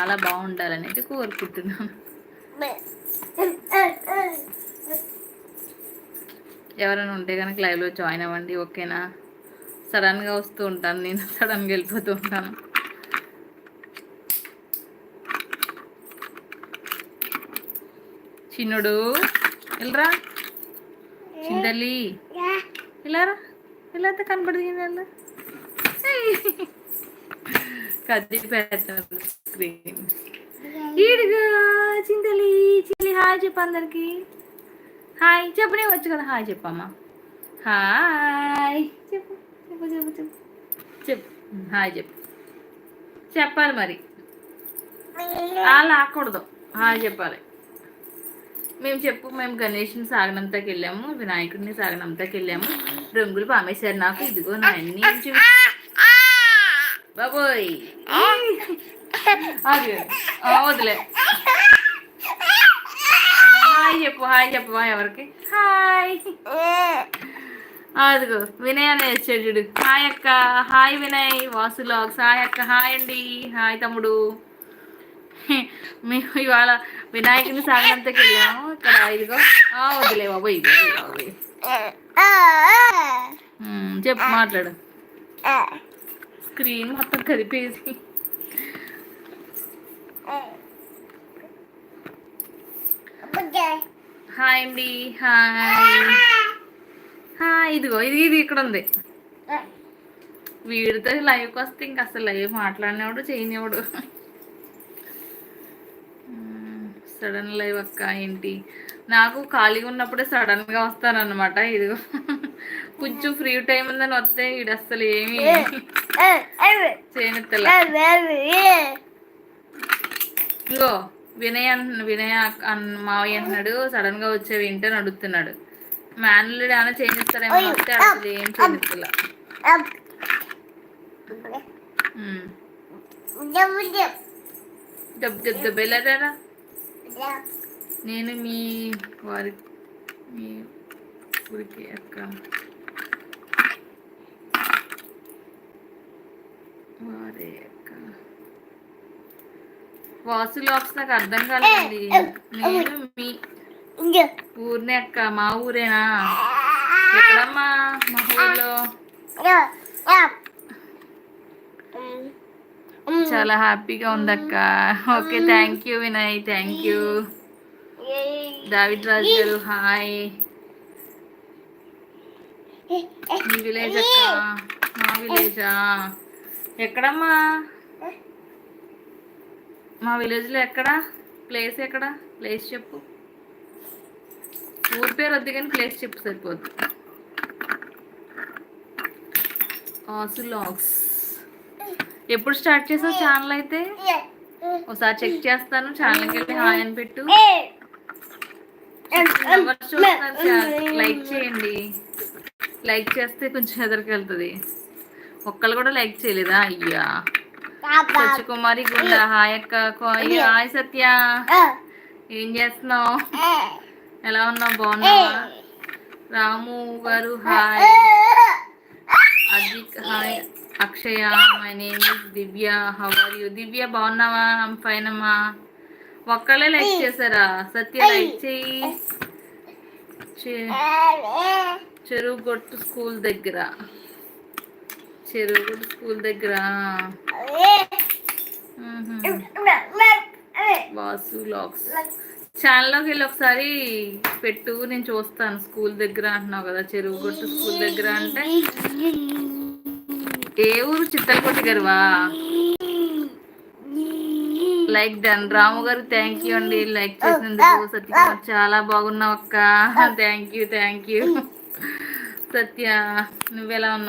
చాలా బాగుండాలని అయితే కోరుకుంటున్నాను ఎవరైనా ఉంటే కనుక లైవ్లో జాయిన్ అవ్వండి ఓకేనా? సడన్గా వస్తూ ఉంటాను నేను సడన్గా వెళ్ళిపోతూ ఉంటాను. చిన్నుడు వెళ్ళరా? చిందలి ఇలారా ఇలా అయితే కనపడుతుంది స్క్రీన్ ఈడుగా చింతలి చిల్లి హాయ్ చెప్పు అందరికి హాయ్ చెప్పనే వచ్చు కదా. హాయ్ చెప్పమ్మా హాయ్ చెప్పు చెప్పు చెప్పు చెప్పు. చెప్పు. హాయ్ చెప్పు. చెప్పాలి మరి. అలా ఆకూడదు హాయ్ చెప్పాలి. మేము చెప్పు మేము గణేష్ని సాగనంతకి వెళ్ళాము వినాయకుడిని సాగనంతకి వెళ్ళాము. రంగులు పామేశారు నాకు. ఇదిగో నా అన్నీ బాబోయ్. అది వదిలే. హాయ్ చెప్పు హాయ్ చెప్పు ఎవరికి? హాయ్. అదిగో వినయ్ అనే చూడు. హాయ్ అక్క hi Vinay Vasu vlogs. Hi అక్క హాయ్ అండి. హాయ్ తమ్ముడు. మేము ఇవాళ వినాయకుని సాగనంతకి వెళ్ళాము. ఇక్కడ ఇదిగో. వదిలే బాబోయ్. ఉమ్, చెప్పు మాట్లాడు. స్క్రీన్ మొత్తం కదిపేసి. హాయ్ అండి హాయ్. హాయ్ ఇదిగో ఇది ఇది ఇక్కడ ఉంది. వీడితో లైవ్కి వస్తే ఇంక అసలు లైవ్ మాట్లాడినవాడు చేయనివాడు. సడన్ లైవ్ అక్క ఏంటి? నాకు ఖాళీగా ఉన్నప్పుడే సడన్గా వస్తానన్నమాట ఇదిగో. కొంచెం ఫ్రీ టైం ఉందని వస్తే ఈడు అసలు ఏమి చేయనెత్తల ఇదిగో వినయ్ అంటున్న వినయ్ మావయ్య అంటున్నాడు. సడన్గా వచ్చే ఏంటని అడుగుతున్నాడు మాన్యుల్ ఏమైనా చేయిస్తారేమో అని వస్తే అసలు ఏం చేయనిస్తల దెబ్బ దెబ్బ దెబ్బ వెళ్ళారా నేను మీ వారి మీ ఊరికి అక్క. వారి అక్క నాకు అర్థం కాలేదండి. నేను మీ ఊరినే అక్క మా ఊరేనా? ఎక్కడమ్మా మా ఊర్లో? చాలా హ్యాపీగా ఉందక్క. Okay thank you Vinay thank you David Raju గారు హాయ్ మీ విలేజ్ అక్క. మా విలేజా ఎక్కడమ్మా? మా విలేజ్లో ఎక్కడ? ప్లేస్ ఎక్కడ? ప్లేస్ చెప్పు. ఊరి పేరు వద్దు కానీ ప్లేస్ చెప్పు సరిపోద్ది. ఆసు లాగ్స్. ఎప్పుడు స్టార్ట్ చేసావు ఛానల్ అయితే? ఒకసారి చెక్ చేస్తాను ఛానల్కి వెళ్ళి హాయ్ అని పెట్టు. లైక్ చేయండి. లైక్ చేస్తే కొంచెం ఎదరికి వెళ్తుంది ఒక్కళ్ళు కూడా లైక్ చేయలేదా? అయ్యా. సత్యకుమారి గుండా. హాయ్ అక్క. హాయ్ సత్య. ఏం చేస్తున్నావు? ఎలా ఉన్నావు? బాగున్నావా? రాము గారు hi. Ajith hi. Akshaya my name is Divya. How are you? Divya బాగున్నావా? ఫైన్ అమ్మా. ఒక్కళ్ళే లైక్ చేశారా? సత్య లైక్ చేయి. చెరువు గొట్టు స్కూల్ దగ్గర. చెరువు స్కూల్ దగ్గర. వాసు లాక్స్. ఛానల్లోకి వెళ్ళి ఒకసారి పెట్టు నేను చూస్తాను. స్కూల్ దగ్గర అంటున్నావు కదా చెరువు గొట్టు స్కూల్ దగ్గర అంటే. ఏ ఊరు? చిత్తలకొట్టి గారువా? Like done. రాము గారు థ్యాంక్ యూ అండి. లైక్ చేసినందుకు సత్యకుమార్ చాలా బాగున్నావు అక్క. Thank you thank you Satya నువ్వెలా ఉన్నావు?